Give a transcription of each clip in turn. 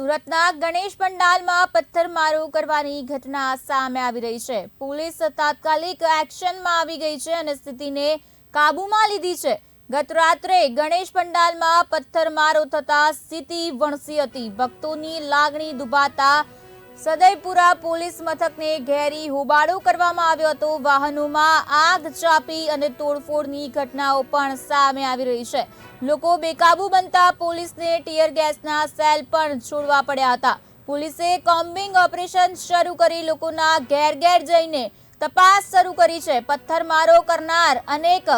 સુરતના ગણેશ પંડાલમાં પથ્થરમારો કરવાની ઘટના સામે આવી રહી છે. પોલીસ તાત્કાલિક એક્શનમાં આવી ગઈ છે અને સ્થિતિને કાબૂમાં લીધી છે. ગત રાત્રે ગણેશ પંડાલમાં પથ્થરમારો થતા સ્થિતિ વણસી હતી. ભક્તોની લાગણી દુભાતા સદયપુરા પોલીસ મથકને ઘેરી હોબાળો કરવામાં આવ્યો હતો. વાહનોમાં આગ ચાપી અને તોડફોડની ઘટનાઓ પણ સામે આવી રહી છે. લોકો બેકાબુ બનતા પોલીસને ટીયર ગેસના સેલ પણ છોડવા પડ્યા હતા. પોલીસે કોમ્બિંગ ઓપરેશન શરૂ કરી લોકોના ઘેર ઘેર જઈને તપાસ શરૂ કરી છે. પથ્થરમારો કરનાર અનેક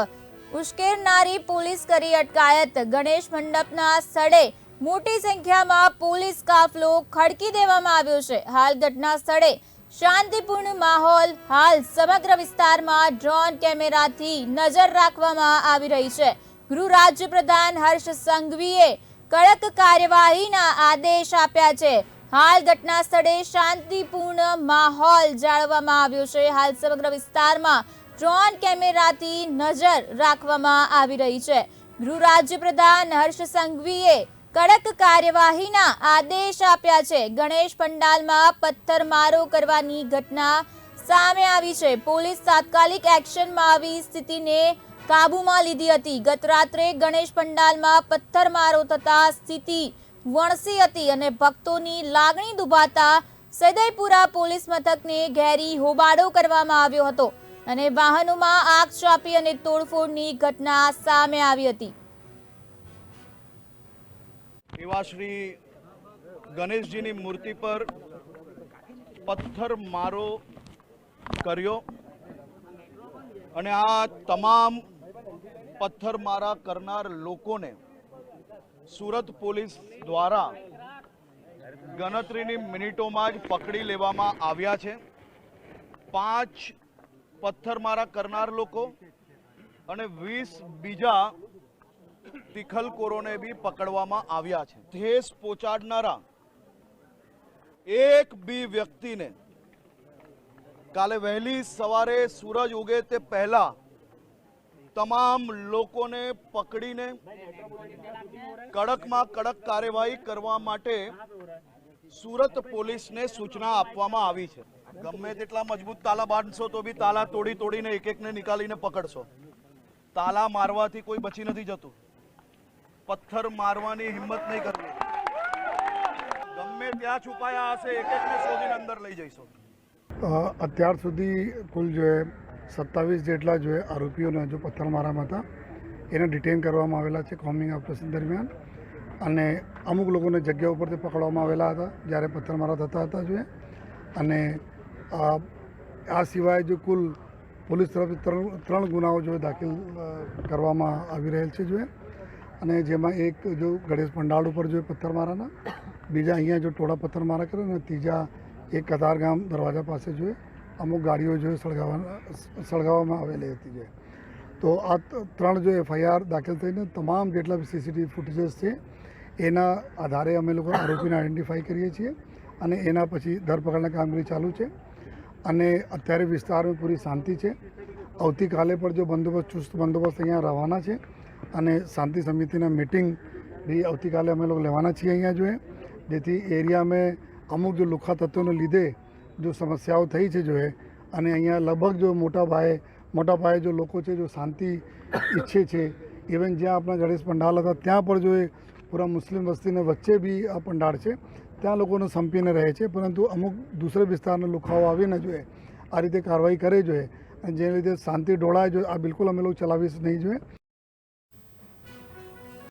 ઉશ્કેરનારી પોલીસ કરી અટકાયત. ગણેશ મંડપના સ્થળે મોટી સંખ્યામાં પોલીસ કાફલો ખડકી દેવામાં આવ્યો છે. હાલ ઘટના સ્થળે શાંતિપૂર્ણ માહોલ, હાલ સમગ્ર વિસ્તારમાં ડ્રોન કેમેરાથી નજર રાખવામાં આવી રહી છે. ગૃહ રાજ્ય પ્રધાન હર્ષ સંઘવીએ કડક કાર્યવાહીના આદેશ આપ્યા છે. હાલ ઘટના સ્થળે શાંતિપૂર્ણ માહોલ જાળવવામાં આવ્યો છે. હાલ સમગ્ર વિસ્તારમાં ડ્રોન કેમેરાથી નજર રાખવામાં આવી રહી છે. ગૃહ રાજ્ય પ્રધાન હર્ષ સંઘવીએ કડક કાર્યવાહીના આદેશ આપ્યા છે. ગણેશ પંડાલમાં પથ્થરમારો કરવાની ઘટના સામે આવી છે. પોલીસ તાત્કાલિક એક્શનમાં આવી સ્થિતિને કાબૂમાં લીધી હતી. ગત રાત્રે ગણેશ પંડાલમાં પથ્થરમારો થતા સ્થિતિ વણસી હતી અને ભક્તોની લાગણી દુભાતા સદયપુરા પોલીસ મથકને ઘેરી હોબાળો કરવામાં આવ્યો હતો અને વાહનોમાં આગ ચાપી અને તોડફોડની ઘટના સામે આવી હતી. એવા શ્રી ગણેશજીની મૂર્તિ પર પથ્થર મારો કર્યો અને આ તમામ પથ્થરમારા કરનાર લોકોને સુરત પોલીસ દ્વારા ગણતરીની મિનિટોમાં જ પકડી લેવામાં આવ્યા છે. પાંચ પથ્થરમારા કરનાર લોકો અને વીસ બીજા તિખલકોરોને બી પકડવામાં આવ્યા છે. ઠેસ પહોંચાડનારા એક બી વ્યક્તિને કાલે વહેલી સવારે સૂરજ ઉગે તે પહેલા તમામ લોકોને પકડીને કડકમાં કડક કાર્યવાહી કરવા માટે સુરત પોલીસને સૂચના આપવામાં આવી છે. ગમે તેટલા મજબૂત તાલા બાંધશો તો બી તાલા તોડી તોડીને એક એકને નીકાળીને પકડશો. તાલા મારવાથી કોઈ બચી નથી જતું. પથ્થર મારવાની હિંમત નહીં કરવી. ગમે ત્યાં છુપાયા હશે, એક એકને શોધીને અંદર લઈ જઈશું. અત્યાર સુધી કુલ જો સત્તાવીસ જેટલા જોઈએ આરોપીઓને જો પથ્થરમારામાં હતા, એને ડિટેન કરવામાં આવેલા છે કોમિંગ ઓપરેશન દરમિયાન. અને અમુક લોકોને જગ્યા ઉપરથી પકડવામાં આવેલા હતા, જ્યારે પથ્થરમારા થતા હતા જોઈએ અને આ સિવાય જો કુલ પોલીસ તરફથી ત્રણ ત્રણ ગુનાઓ જો દાખલ કરવામાં આવી રહેલ છે જો. એ અને જેમાં એક જો ગણેશ પંડાળ ઉપર જો પથ્થર મારાના, બીજા અહીંયા જો ટોળા પથ્થર મારા કરે ને, ત્રીજા એક કતારગામ દરવાજા પાસે જોઈએ અમુક ગાડીઓ જોઈએ સળગાવવા સળગાવવામાં આવેલી હતી જે. તો આ ત્રણ જો એફઆઈઆર દાખલ થઈને તમામ જેટલા સીસીટીવી ફૂટેજીસ છે, એના આધારે અમે લોકો આરોપીને આઈડેન્ટિફાઈ કરીએ છીએ અને એના પછી ધરપકડની કામગીરી ચાલુ છે. અને અત્યારે વિસ્તારમાં પૂરી શાંતિ છે. આવતીકાલે પણ જો બંદોબસ્ત, ચુસ્ત બંદોબસ્ત અહીંયા રહેવાના છે અને શાંતિ સમિતિના મિટિંગ બી આવતીકાલે અમે લોકો લેવાના છીએ અહીંયા જોઈએ. જેથી એરિયામાં અમુક જો લુખા તત્વોને લીધે જો સમસ્યાઓ થઈ છે જોઈએ અને અહીંયા લગભગ જો મોટા ભાઈ મોટા પાયે જો લોકો છે, જો શાંતિ ઈચ્છે છે ઇવન જ્યાં આપણા ગણેશ પંડાલ હતા, ત્યાં પણ જો એ પૂરા મુસ્લિમ વસ્તીને વચ્ચે બી આ પંડાળ છે, ત્યાં લોકોને સંપીને રહે છે, પરંતુ અમુક દૂસરે વિસ્તારના લુખાઓ આવીને જોઈએ, આ રીતે કાર્યવાહી કરે જોઈએ, અને જેને લીધે શાંતિ ડોળાય જો, આ બિલકુલ અમે લોકો ચલાવીશ નહીં જોઈએ.